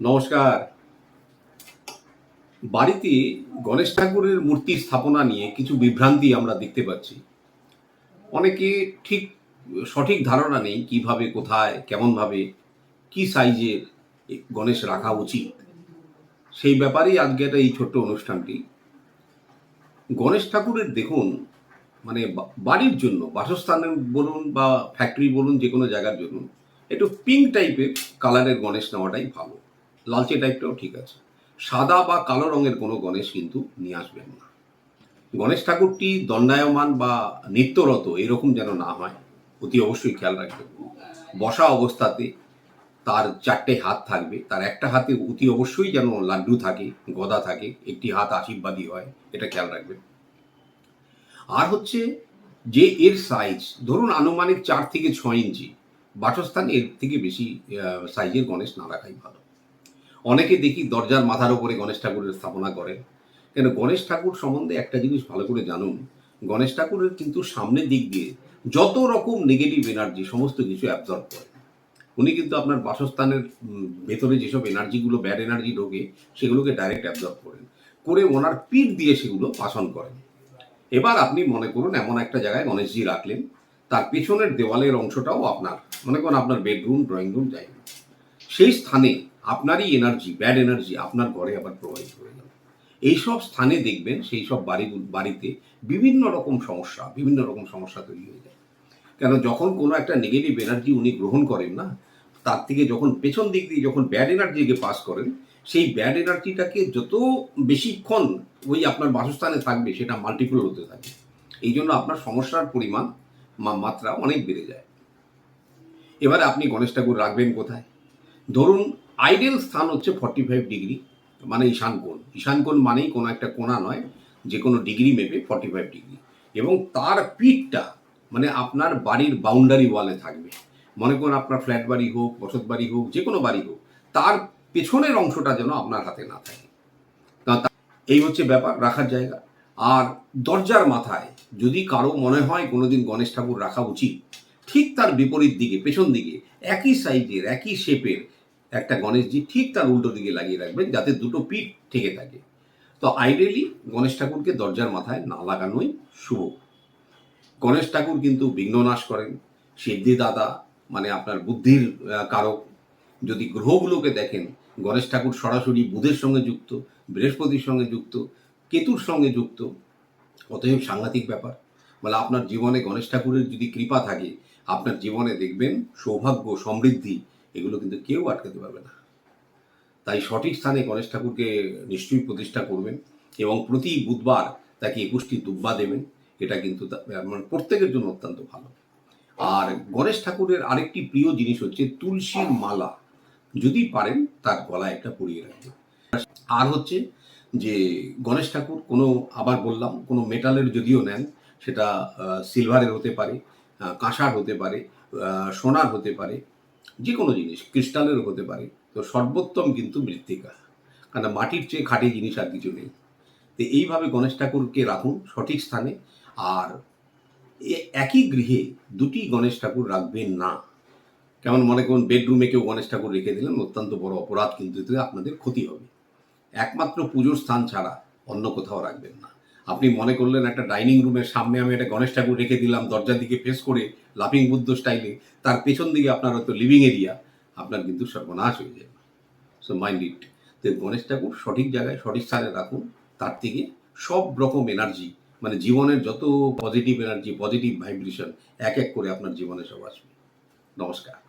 নমস্কার। বাড়িতে গণেশ ঠাকুরের মূর্তি স্থাপনা নিয়ে কিছু বিভ্রান্তি আমরা দেখতে পাচ্ছি। অনেকে ঠিক সঠিক ধারণা নেই কীভাবে, কোথায়, কেমনভাবে, কি সাইজের গণেশ রাখা উচিত। সেই ব্যাপারেই আজকে একটা এই ছোট্ট অনুষ্ঠানটি। গণেশ ঠাকুরের দেখুন মানে বাড়ির জন্য বাসস্থানের বলুন বা ফ্যাক্টরি বলুন যে কোনো জায়গার জন্য, একটু পিঙ্ক টাইপের কালারের গণেশ নেওয়াটাই ভালো। লালচে টাইপটাও ঠিক আছে। সাদা বা কালো রঙের কোনো গণেশ কিন্তু নিয়ে আসবেন না। গণেশ ঠাকুরটি দণ্ডায়মান বা নিত্যরত এরকম যেন না হয়, অতি অবশ্যই খেয়াল রাখবেন। বসা অবস্থাতে তার চারটে হাত থাকবে, তার একটা হাতে অতি অবশ্যই যেন লাড্ডু থাকে, গদা থাকে, একটি হাত আশীর্বাদী হয়, এটা খেয়াল রাখবেন। আর হচ্ছে যে এর সাইজ ধরুন আনুমানিক চার থেকে ছয় ইঞ্চি, বাসস্থান এর থেকে বেশি সাইজের গণেশ না রাখাই ভালো। অনেকে দেখি দরজার মাথার উপরে গণেশ ঠাকুরের স্থাপনা করেন কেন গণেশ ঠাকুর সম্বন্ধে একটা জিনিস ভালো করে জানুন। গণেশ ঠাকুরের কিন্তু সামনের দিক দিয়ে যত রকম নেগেটিভ এনার্জি সমস্ত কিছু অ্যাবজর্ব করে। উনি কিন্তু আপনার বাসস্থানের ভেতরে যেসব এনার্জিগুলো ব্যাড এনার্জি ঢোকে, সেগুলোকে ডাইরেক্ট অ্যাবজর্ব করেন। করে ওনার পিঠ দিয়ে সেগুলো পাশন করেন। এবার আপনি মনে করুন এমন একটা জায়গায় গণেশজি রাখলেন, তার পেছনের দেওয়ালের অংশটাও আপনার। মনে করুন আপনার বেডরুম ড্রয়িং রুম যাই। সেই স্থানে আপনারই এনার্জি ব্যাড এনার্জি আপনার ঘরে আবার প্রবাহিত হয়ে যাবে। এইসব স্থানে দেখবেন সেই সব বাড়ি, বাড়িতে বিভিন্ন রকম সমস্যা, বিভিন্ন রকম সমস্যা তৈরি হয়ে যায়। কেন, যখন কোনো একটা নেগেটিভ এনার্জি উনি গ্রহণ করেন না, তার থেকে যখন পেছন দিক দিয়ে যখন ব্যাড এনার্জিকে পাস করেন, সেই ব্যাড এনার্জিটাকে যত বেশিক্ষণ ওই আপনার বাসস্থানে থাকবে, সেটা মাল্টিপল হতে থাকে। এই জন্য আপনার সমস্যার পরিমাণ মাত্রা অনেক বেড়ে যায়। এবারে আপনি গণেশ ঠাকুর রাখবেন কোথায়? ধরুন আইডিয়াল স্থান হচ্ছে ফর্টি ফাইভ ডিগ্রি মানে ঈশান কোণ। ঈশান কোণ মানেই কোনো একটা কোণা নয় যে কোনো ডিগ্রি মেপে ফর্টি ফাইভ ডিগ্রি এবং তার পিঠটা মানে আপনার বাড়ির বাউন্ডারি ওয়ালে থাকবে। মনে করুন আপনার ফ্ল্যাট বাড়ি হোক, বসত বাড়ি হোক যে কোনো বাড়ি হোক, তার পেছনের অংশটা যেন আপনার হাতে না থাকে। এই হচ্ছে ব্যাপার, রাখার জায়গা। আর দরজার মাথায় যদি কারও মনে হয় কোনোদিন গণেশ ঠাকুর রাখা উচিত, ঠিক তার বিপরীত দিকে, পেছন দিকে, একই সাইজের একই শেপের একটা গণেশজি ঠিক তার উল্টো দিকে লাগিয়ে রাখবেন যাতে দুটো পিঠ থেকে থাকে। তো আইডিয়ালি গণেশ ঠাকুরকে দরজার মাথায় না লাগানোই শুভ। গণেশ ঠাকুর কিন্তু বিঘ্ন নাশ করেন, সিদ্ধিদাতা মানে আপনার বুদ্ধির কারক। যদি গ্রহগুলোকে দেখেন, গণেশ ঠাকুর সরাসরি বুধের সঙ্গে যুক্ত, বৃহস্পতির সঙ্গে যুক্ত, কেতুর সঙ্গে যুক্ত, অতএব সাংঘাতিক ব্যাপার। মানে আপনার জীবনে গণেশ ঠাকুরের যদি কৃপা থাকে, আপনার জীবনে দেখবেন সৌভাগ্য, সমৃদ্ধি এগুলো কিন্তু কেউ আটকাতে পারবে না। তাই সঠিক স্থানে গণেশ ঠাকুরকে নিশ্চয়ই প্রতিষ্ঠা করবেন এবং প্রতি বুধবার তাকে একুশটি দুব্বা দেবেন। এটা কিন্তু মানে প্রত্যেকের জন্য অত্যন্ত ভালো। আর গণেশ ঠাকুরের আরেকটি প্রিয় জিনিস হচ্ছে তুলসীর মালা। যদি পারেন তার গলায় একটা পরিয়ে রাখবেন। আর হচ্ছে যে গণেশ ঠাকুর কোনো, আবার বললাম, কোনো মেটালের যদিও নেন, সেটা সিলভারের হতে পারে কাঁসার হতে পারে সোনার হতে পারে যে কোনো জিনিস ক্রিস্টালের হতে পারে। তো সর্বোত্তম কিন্তু মৃত্তিকা। কারণ মাটির চেয়ে খাঁটি জিনিস আর কিছু নেই। তো এইভাবে গণেশ ঠাকুরকে রাখুন সঠিক স্থানে। আর একই গৃহে দুটি গণেশ ঠাকুর রাখবেন না। কেমন মনে করুন, বেডরুমে কেউ গণেশ ঠাকুর রেখে দিলেন, অত্যন্ত বড় অপরাধ কিন্তু আপনাদের ক্ষতি হবে। একমাত্র পুজোর স্থান ছাড়া অন্য কোথাও রাখবেন না। আপনি মনে করলেন একটা ডাইনিং রুমের সামনে আমি একটা গণেশ ঠাকুর রেখে দিলাম, দরজার দিকে ফেস করে লাফিং বুদ্ধ স্টাইলে, তার পেছন দিকে আপনার হয়তো লিভিং এরিয়া আপনার কিন্তু সর্বনাশ হয়ে যাবে। সো মাইন্ড ইট তো গণেশ ঠাকুর সঠিক জায়গায়, সঠিক স্থানে রাখুন, তার থেকে সব রকম এনার্জি মানে জীবনের যত পজিটিভ এনার্জি পজিটিভ ভাইব্রেশন এক এক করে আপনার জীবনে সব আসবে। নমস্কার।